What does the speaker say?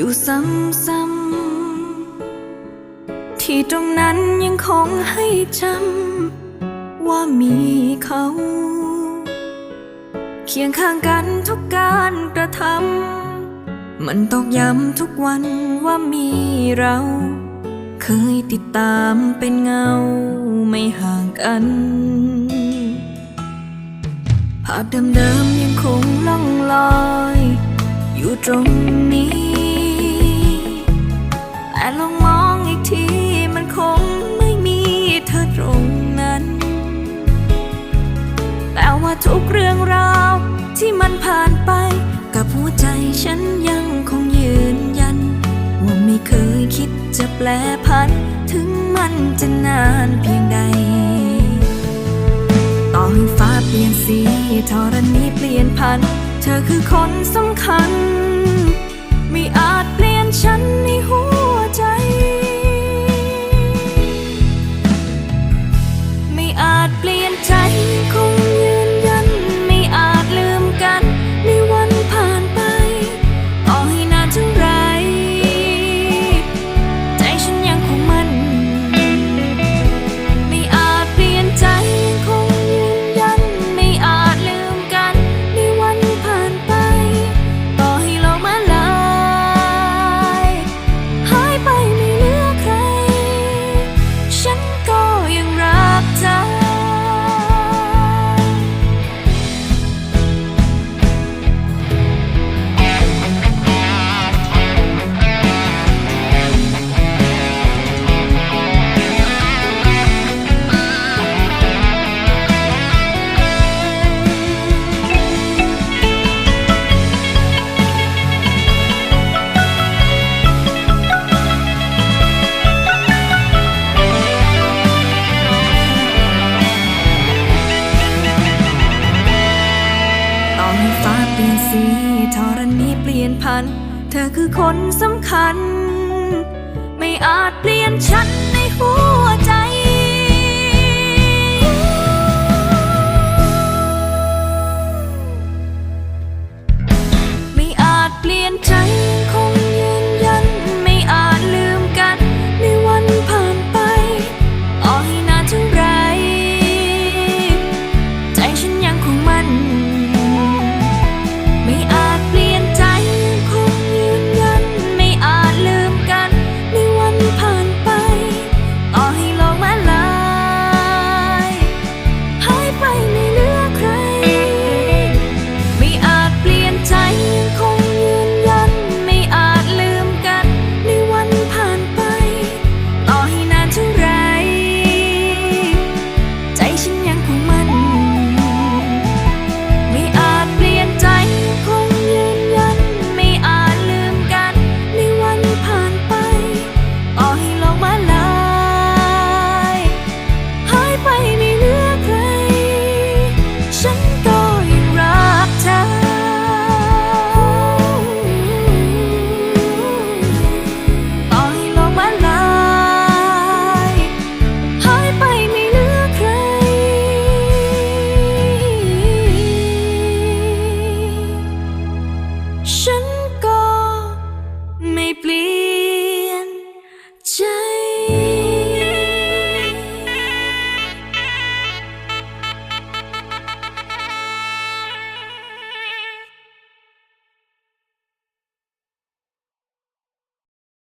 อยู่ซ้ำๆที่ตรงนั้นยังคงให้จำว่ามีเขา เคียงข้างกันทุกการกระทำมันตอกย้ำทุกวันว่ามีเรา เคยติดตามเป็นเงาไม่ห่างกันภาพเดิมๆยังคงล่องลอย อยู่ตรงนี้ ลองมองอีกทีมันคงไม่มีเธอตรงนั้น แต่ว่าทุกเรื่องราวที่มันผ่านไป กับหัวใจฉันยังคงยืนยัน ว่าไม่เคยคิดจะแปลพัน ถึงมันจะนานเพียงใด ต่อให้ฟ้าเปลี่ยนสีธรณีเปลี่ยนพัน เธอคือคนสำคัญ ไม่อาจเปลี่ยนฉัน ฟ้าเปลี่ยนสีธรณีเปลี่ยนพัน เธอคือคนสำคัญ ไม่อาจเปลี่ยนฉัน